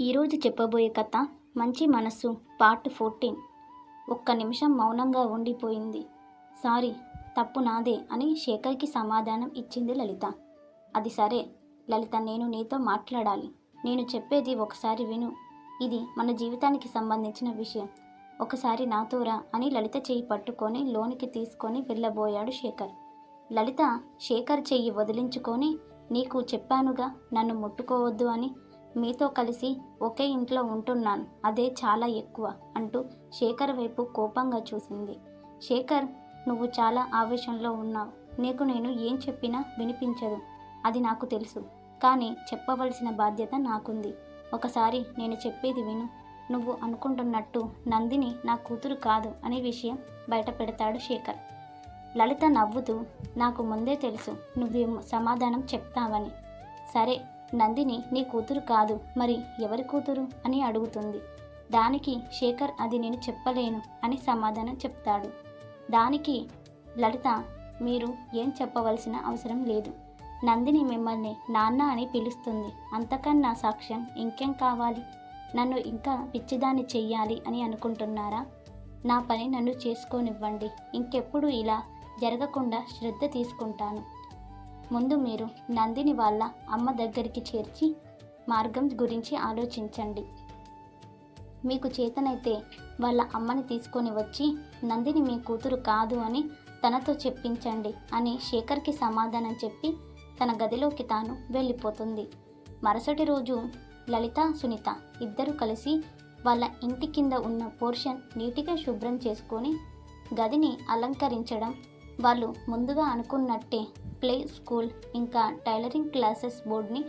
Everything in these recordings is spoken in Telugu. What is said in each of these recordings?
ఈరోజు చెప్పబోయే కథ మంచి మనస్సు పార్ట్ ఫోర్టీన్. ఒక్క నిమిషం మౌనంగా ఉండిపోయింది. సారీ తప్పు నాదే అని శేఖర్కి సమాధానం ఇచ్చింది లలిత. అది సరే లలిత నేను నీతో మాట్లాడాలి. నేను చెప్పేది ఒకసారి విను. ఇది మన జీవితానికి సంబంధించిన విషయం. ఒకసారి నాతో రా అని లలిత చేయి పట్టుకొని లోనికి తీసుకొని వెళ్ళబోయాడు శేఖర్. లలిత శేఖర్ చెయ్యి వదిలించుకొని నీకు చెప్పానుగా నన్ను ముట్టుకోవద్దు అని మీతో కలిసి ఒకే ఇంట్లో ఉంటున్నాను. అదే చాలా ఎక్కువ అంటూ శేఖర్ వైపు కోపంగా చూసింది. శేఖర్ నువ్వు చాలా ఆవేశంలో ఉన్నావు. నీకు నేను ఏం చెప్పినా వినిపించదు. అది నాకు తెలుసు. కానీ చెప్పవలసిన బాధ్యత నాకుంది. ఒకసారి నేను చెప్పేది విను. నువ్వు అనుకుంటున్నట్టు నందిని నా కూతురు కాదు అనే విషయం బయట పెడతాడు శేఖర్. లలిత నవ్వుతూ నాకు ముందే తెలుసు. నువ్వు సమాధానం చెప్తావని. సరే నందిని నీ కూతురు కాదు. మరి ఎవరి కూతురు? అని అడుగుతుంది. దానికి శేఖర్ అది నేను చెప్పలేను అని సమాధానం చెప్తాడు. దానికి లలిత మీరు ఏం చెప్పవలసిన అవసరం లేదు. నందిని మిమ్మల్ని నాన్న అని పిలుస్తుంది. అంతకన్నా సాక్ష్యం ఇంకేం కావాలి? నన్ను ఇంకా పిచ్చిదాన్ని చెయ్యాలి అని అనుకుంటున్నారా? నా పని నన్ను చేసుకోనివ్వండి. ఇంకెప్పుడు ఇలా జరగకుండా శ్రద్ధ తీసుకుంటాను. ముందు మీరు నందిని వాళ్ళ అమ్మ దగ్గరికి చేర్చి మార్గం గురించి ఆలోచించండి. మీకు చేతనైతే వాళ్ళ అమ్మని తీసుకొని వచ్చి నందిని మీ కూతురు కాదు అని తనతో చెప్పించండి అని శేఖర్కి సమాధానం చెప్పి తన గదిలోకి తాను వెళ్ళిపోతుంది. మరుసటి రోజు లలిత సునీత ఇద్దరు కలిసి వాళ్ళ ఇంటి కింద ఉన్న పోర్షన్ నీటిగా శుభ్రం చేసుకొని గదిని అలంకరించడం వాళ్ళు ముందుగా అనుకున్నట్టే ప్లే స్కూల్ ఇంకా టైలరింగ్ క్లాసెస్ బోర్డ్ని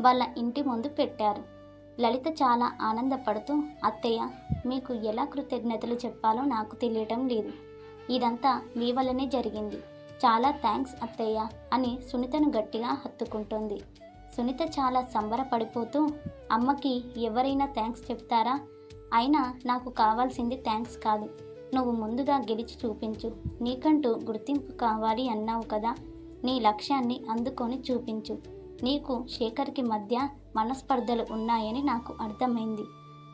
వాళ్ళ ఇంటి ముందు పెట్టారు. లలిత చాలా ఆనందపడుతూ అత్తయ్య మీకు ఎలా కృతజ్ఞతలు చెప్పాలో నాకు తెలియటం లేదు. ఇదంతా మీ వల్లనే జరిగింది. చాలా థ్యాంక్స్ అత్తయ్య అని సునీతను గట్టిగా హత్తుకుంటుంది. సునీత చాలా సంబరపడిపోతూ అమ్మకి ఎవరైనా థ్యాంక్స్ చెప్తారా? అయినా నాకు కావాల్సింది థ్యాంక్స్ కాదు. నువ్వు ముందుగా గెలిచి చూపించు. నీకంటూ గుర్తింపు కావాలి అన్నావు కదా. నీ లక్ష్యాన్ని అందుకొని చూపించు. నీకు శేఖర్కి మధ్య మనస్పర్ధలు ఉన్నాయని నాకు అర్థమైంది.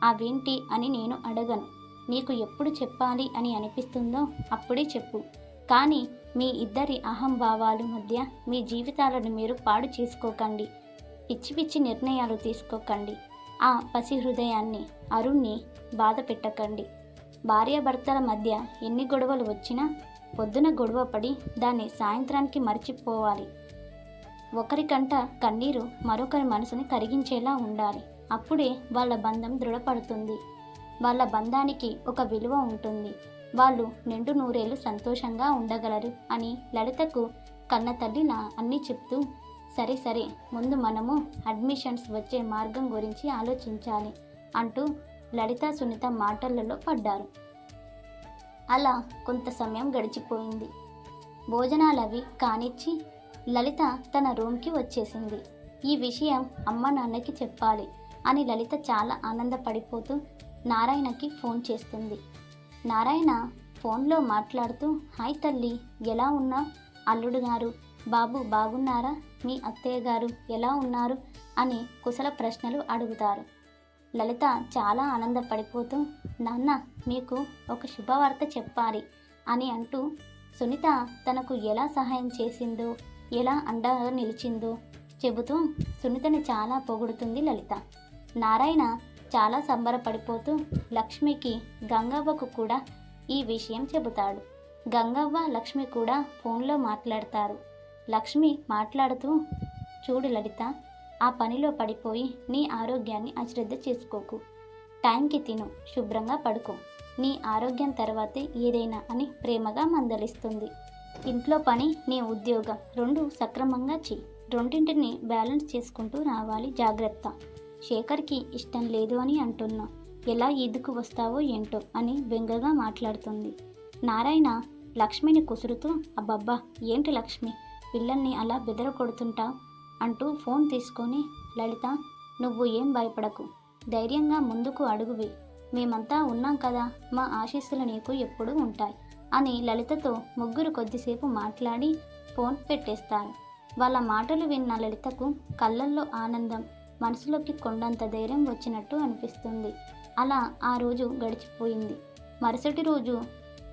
అవేంటి అని నేను అడగను. నీకు ఎప్పుడు చెప్పాలి అని అనిపిస్తుందో అప్పుడే చెప్పు. కానీ మీ ఇద్దరి అహంభావాలు మధ్య మీ జీవితాలను మీరు పాడు చేసుకోకండి. పిచ్చి పిచ్చి నిర్ణయాలు తీసుకోకండి. ఆ పసి హృదయాన్ని అరుణ్ణి బాధ పెట్టకండి భార్యాభర్తల మధ్య ఎన్ని గొడవలు వచ్చినా పొద్దున గొడవ పడి దాన్ని సాయంత్రానికి మర్చిపోవాలి. ఒకరికంట కన్నీరు మరొకరి మనసుని కరిగించేలా ఉండాలి. అప్పుడే వాళ్ళ బంధం దృఢపడుతుంది. వాళ్ళ బంధానికి ఒక విలువ ఉంటుంది. వాళ్ళు నిండు నూరేళ్ళు సంతోషంగా ఉండగలరు అని లలితకు కన్న తల్లి నా అన్నీ చెప్తూ సరే సరే ముందు మనము అడ్మిషన్స్ వచ్చే మార్గం గురించి ఆలోచించాలి అంటూ లలిత సునీత మాటలలో పడ్డారు. అలా కొంత సమయం గడిచిపోయింది. భోజనాలవి కానిచ్చి లలిత తన రూమ్కి వచ్చేసింది. ఈ విషయం అమ్మ నాన్నకి చెప్పాలి అని లలిత చాలా ఆనందపడిపోతూ నారాయణకి ఫోన్ చేస్తుంది. నారాయణ ఫోన్లో మాట్లాడుతూ హాయ్ తల్లి ఎలా ఉన్నా? అల్లుడు గారు బాబు బాగున్నారా? మీ అత్తయ్య గారు ఎలా ఉన్నారు? అని కుశల ప్రశ్నలు అడుగుతారు. లలిత చాలా ఆనందపడిపోతూ నాన్న మీకు ఒక శుభవార్త చెప్పాలి అని అంటూ సునీత తనకు ఎలా సహాయం చేసిందో ఎలా అండగా నిలిచిందో చెబుతూ సునీతని చాలా పొగుడుతుంది లలిత. నారాయణ చాలా సంబరపడిపోతూ లక్ష్మికి గంగవ్వకు కూడా ఈ విషయం చెబుతాడు. గంగవ్వ లక్ష్మి కూడా ఫోన్లో మాట్లాడతారు. లక్ష్మి మాట్లాడుతూ చూడు లలిత ఆ పనిలో పడిపోయి నీ ఆరోగ్యాన్ని అశ్రద్ధ చేసుకోకు. టైంకి తిను శుభ్రంగా పడుకో. నీ ఆరోగ్యం తర్వాతే ఏదైనా అని ప్రేమగా మందలిస్తుంది. ఇంట్లో పని నీ ఉద్యోగం రెండు సక్రమంగా చెయ్యి. రెండింటిని బ్యాలెన్స్ చేసుకుంటూ రావాలి జాగ్రత్త. శేఖర్కి ఇష్టం లేదు అని అంటున్నా. ఎలా ఈదుకు వస్తావో ఏంటో అని బెంగగా మాట్లాడుతుంది. నారాయణ లక్ష్మిని కుసురుతూ అబ్బబ్బా ఏంటి లక్ష్మి? పిల్లల్ని అలా బెదర కొడుతుంటావు అంటూ ఫోన్ తీసుకొని లలిత నువ్వు ఏం భయపడకు. ధైర్యంగా ముందుకు అడుగువి. మేమంతా ఉన్నాం కదా మా ఆశీస్సులు నీకు ఎప్పుడూ ఉంటాయి అని లలితతో ముగ్గురు కొద్దిసేపు మాట్లాడి ఫోన్ పెట్టేస్తారు. వాళ్ళ మాటలు విన్న లలితకు కళ్ళల్లో ఆనందం మనసులోకి కొండంత ధైర్యం వచ్చినట్టు అనిపిస్తుంది. అలా ఆ రోజు గడిచిపోయింది. మరుసటి రోజు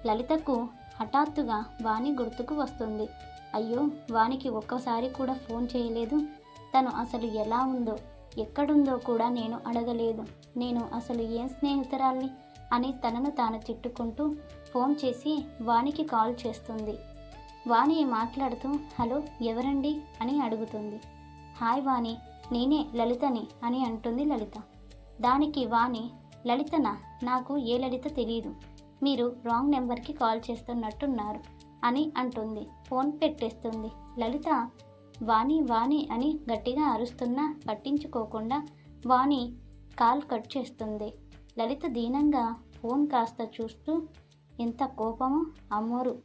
లలితకు హఠాత్తుగా వాణి గుర్తుకు వస్తుంది. అయ్యో వానికి ఒక్కసారి కూడా ఫోన్ చేయలేదు. తను అసలు ఎలా ఉందో ఎక్కడుందో కూడా నేను అడగలేదు. నేను అసలు ఏం స్నేహితురాల్ని అని తనను తాను తిట్టుకుంటూ ఫోన్ చేసి వానికి కాల్ చేస్తుంది. వాణి మాట్లాడుతూ హలో ఎవరండి? అని అడుగుతుంది. హాయ్ వాణి నేనే లలితని అని అంటుంది లలిత. దానికి వాణి లలితనా నాకు ఏ లలిత తెలియదు మీరు రాంగ్ నెంబర్కి కాల్ చేస్తున్నట్టున్నారు. అని అంటుంది. ఫోన్ పెట్టేస్తుంది. లలిత వాణి వాణి అని గట్టిగా అరుస్తున్నా పట్టించుకోకుండా వాణి కాల్ కట్ చేస్తుంది. లలిత దీనంగా ఫోన్ కాస్త చూస్తూ ఎంత కోపమో అమ్మోరు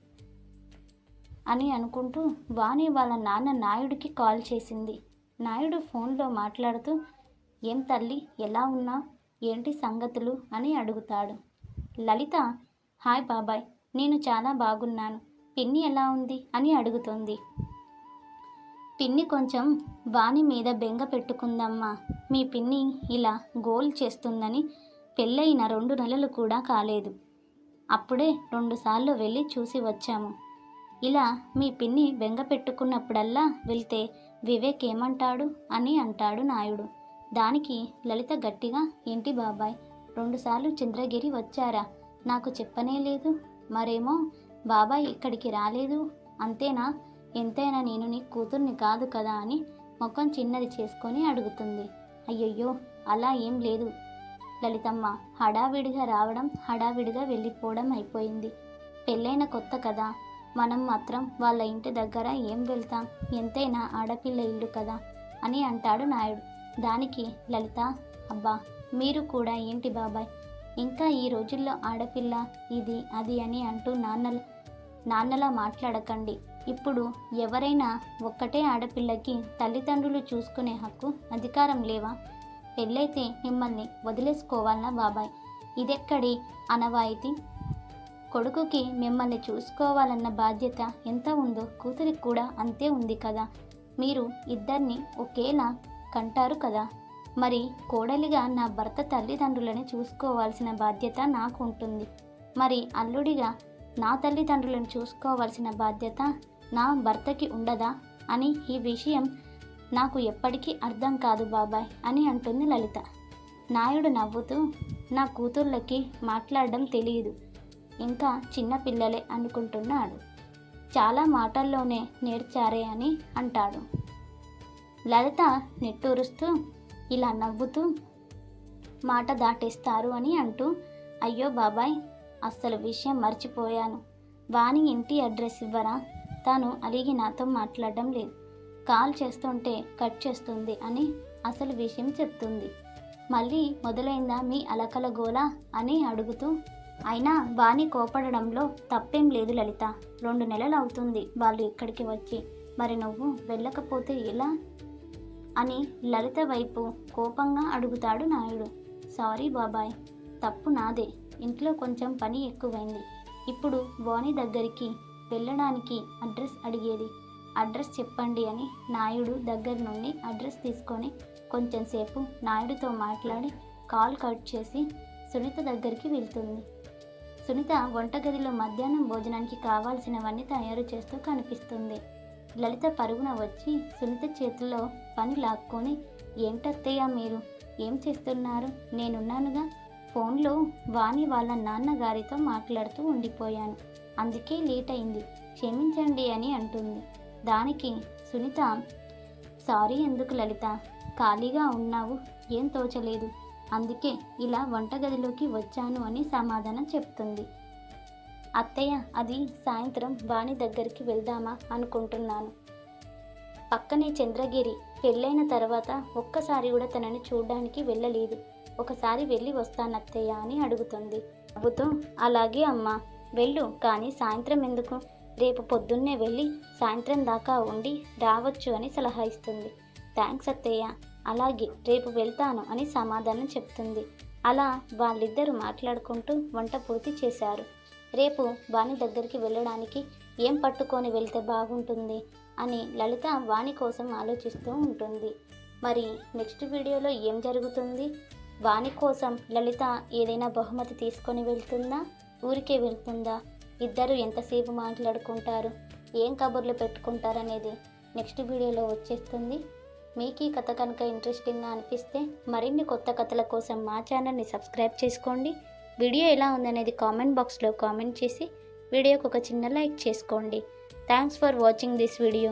అని అనుకుంటూ వాణి వాళ్ళ నాన్న నాయుడికి కాల్ చేసింది. నాయుడు ఫోన్లో మాట్లాడుతూ ఏం తల్లి ఎలా ఉన్నా ఏంటి సంగతులు? అని అడుగుతాడు. లలిత హాయ్ బాబాయ్ నేను చాలా బాగున్నాను. పిన్ని ఎలా ఉంది? అని అడుగుతుంది. పిన్ని కొంచెం వాణి మీద బెంగ పెట్టుకుందమ్మా. మీ పిన్ని ఇలా గోల్ చేస్తుందని పెళ్ళయిన రెండు నెలలు కూడా కాలేదు. అప్పుడే రెండుసార్లు వెళ్ళి చూసి వచ్చాము. ఇలా మీ పిన్ని బెంగ పెట్టుకున్నప్పుడల్లా వెళ్తే వివేక్ ఏమంటాడు? అని అంటాడు నాయుడు. దానికి లలిత గట్టిగా ఏంటి బాబాయ్ రెండుసార్లు చంద్రగిరి వచ్చారా? నాకు చెప్పనే లేదు. మరేమో బాబాయ్ ఇక్కడికి రాలేదు. అంతేనా? ఎంతైనా నేను నీ కూతుర్ని కాదు కదా అని ముఖం చిన్నది చేసుకొని అడుగుతుంది. అయ్యయ్యో అలా ఏం లేదు. లలితమ్మ హడావిడిగా రావడం హడావిడిగా వెళ్ళిపోవడం అయిపోయింది. పెళ్ళైన కొత్త కదా. మనం మాత్రం వాళ్ళ ఇంటి దగ్గర ఏం వెళ్తాం? ఎంతైనా ఆడపిల్ల ఇల్లు కదా అని అంటాడు నాయుడు. దానికి లలిత అబ్బా మీరు కూడా ఏంటి బాబాయ్? ఇంకా ఈ రోజుల్లో ఆడపిల్ల ఇది అది అని అంటూ నాన్నలు నాన్నలా మాట్లాడకండి. ఇప్పుడు ఎవరైనా ఒక్కటే ఆడపిల్లకి తల్లిదండ్రులు చూసుకునే హక్కు అధికారం లేవా? పెళ్ళైతే మిమ్మల్ని వదిలేసుకోవాలనా బాబాయ్? ఇదెక్కడి అనవాయితీ కొడుకుకి మిమ్మల్ని చూసుకోవాలన్న బాధ్యత ఎంత ఉందో కూతురికి కూడా అంతే ఉంది కదా. మీరు ఇద్దరిని ఒకేలా కంటారు కదా. మరి కోడలిగా నా భర్త తల్లిదండ్రులని చూసుకోవాల్సిన బాధ్యత నాకు ఉంటుంది మరి అల్లుడిగా నా తల్లిదండ్రులను చూసుకోవాల్సిన బాధ్యత నా భర్తకి ఉండదా అని ఈ విషయం నాకు ఎప్పటికీ అర్థం కాదు బాబాయ్ అని అంటుంది లలిత. నాయుడు నవ్వుతూ నా కూతుర్లకి మాట్లాడడం తెలియదు. ఇంకా చిన్న పిల్లలే అనుకుంటున్నాడు. చాలా మాటల్లోనే నేర్చారే అని అంటాడు. లలిత నిట్టూరుస్తూ ఇలా నవ్వుతూ మాట దాటేస్తారు అని అంటూ అయ్యో బాబాయ్ అస్సలు విషయం మర్చిపోయాను. వాణి ఇంటి అడ్రస్ ఇవ్వరా? తాను అలిగి నాతో మాట్లాడడం లేదు. కాల్ చేస్తుంటే కట్ చేస్తుంది అని అసలు విషయం చెప్తుంది. మళ్ళీ మొదలైందా మీ అలకల గోల అని అడుగుతూ అయినా వాణి కోపడడంలో తప్పేం లేదు లలిత. రెండు నెలలు అవుతుంది వాళ్ళు ఇక్కడికి వచ్చి. మరి నువ్వు వెళ్ళకపోతే ఎలా? అని లలిత వైపు కోపంగా అడుగుతాడు నాయుడు. సారీ బాబాయ్ తప్పు నాదే. ఇంట్లో కొంచెం పని ఎక్కువైంది. ఇప్పుడు బోని దగ్గరికి వెళ్ళడానికి అడ్రస్ అడిగేది. అడ్రస్ చెప్పండి అని నాయుడు దగ్గర నుండి అడ్రస్ తీసుకొని కొంచెం సేపు నాయుడుతో మాట్లాడి కాల్ కట్ చేసి సునీత దగ్గరికి వెళ్తుంది. సునీత వంటగదిలో మధ్యాహ్నం భోజనానికి కావాల్సినవన్నీ తయారు చేస్తూ కనిపిస్తుంది. లలిత పరుగున వచ్చి సునీత చేతిలో పని లాక్కొని ఏంటత్తయ్యా మీరు? ఏం చేస్తున్నారు? నేనున్నానుగా. ఫోన్లో వాణి వాళ్ళ నాన్నగారితో మాట్లాడుతూ ఉండిపోయాను. అందుకే లేట్ అయింది క్షమించండి అని అంటుంది. దానికి సునీత సారీ ఎందుకు లలిత? ఖాళీగా ఉన్నావు. ఏం తోచలేదు. అందుకే ఇలా వంటగదిలోకి వచ్చాను అని సమాధానం చెప్తుంది. అత్తయ్య అది సాయంత్రం వాణి దగ్గరికి వెళ్దామా అనుకుంటున్నాను. పక్కనే చంద్రగిరి పెళ్ళైన తర్వాత ఒక్కసారి కూడా తనని చూడడానికి వెళ్ళలేదు. ఒకసారి వెళ్ళి వస్తానత్తయ్య అని అడుగుతుంది. నవ్వుతూ అలాగే అమ్మా. వెళ్ళు కానీ సాయంత్రం ఎందుకు? రేపు పొద్దున్నే వెళ్ళి సాయంత్రం దాకా ఉండి రావచ్చు అని సలహా ఇస్తుంది. థ్యాంక్స్ అత్తయ్య. అలాగే రేపు వెళ్తాను అని సమాధానం చెప్తుంది. అలా వాళ్ళిద్దరూ మాట్లాడుకుంటూ వంట పూర్తి చేశారు. రేపు వాణి దగ్గరికి వెళ్ళడానికి ఏం పట్టుకొని వెళ్తే బాగుంటుంది? అని లలిత వాణి కోసం ఆలోచిస్తూ ఉంటుంది. మరి నెక్స్ట్ వీడియోలో ఏం జరుగుతుంది? వాణి కోసం లలిత ఏదైనా బహుమతి తీసుకొని వెళ్తుందా? ఊరికే వెళ్తుందా? ఇద్దరు ఎంతసేపు మాట్లాడుకుంటారు? ఏం కబుర్లు పెట్టుకుంటారనేది నెక్స్ట్ వీడియోలో వచ్చేస్తుంది. మీకు ఈ కథ కనుక ఇంట్రెస్టింగ్గా అనిపిస్తే మరిన్ని కొత్త కథల కోసం మా ఛానల్ని సబ్స్క్రైబ్ చేసుకోండి. వీడియో ఎలా ఉందనేది కామెంట్ బాక్స్లో కామెంట్ చేసి వీడియోకి ఒక చిన్న లైక్ చేసుకోండి. Thanks for watching this video.